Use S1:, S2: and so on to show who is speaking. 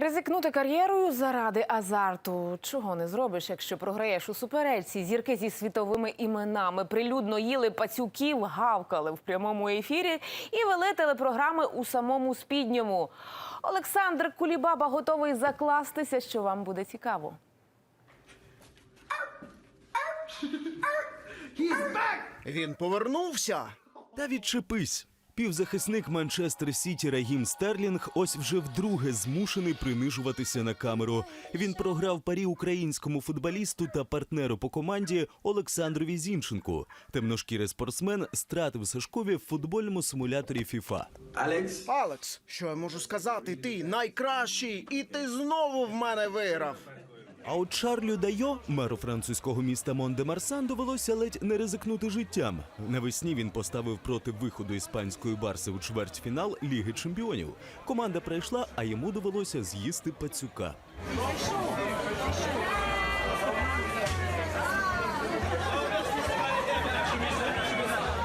S1: Ризикнути кар'єрою заради азарту. Чого не зробиш, якщо програєш у суперечці? Зірки зі світовими іменами прилюдно їли пацюків, гавкали в прямому ефірі і вели телепрограми у самому спідньому. Олександр Кулібаба готовий закластися, що вам буде цікаво.
S2: Він повернувся.
S3: Та відчепись. Півзахисник Манчестер Сіті Рагім Стерлінг ось вже вдруге змушений принижуватися на камеру. Він програв парі українському футболісту та партнеру по команді Олександрові Зінченку. Темношкірий спортсмен стратив Сашкові в футбольному симуляторі ФІФА.
S4: Алекс,
S2: Алекс, що я можу сказати? Ти найкращий, і ти знову в мене виграв.
S3: А от Шарлю Дайо, меру французького міста Мон-де-Марсан, довелося ледь не ризикнути життям. Навесні він поставив проти виходу іспанської барси у чвертьфінал Ліги Чемпіонів. Команда пройшла, а йому довелося з'їсти пацюка.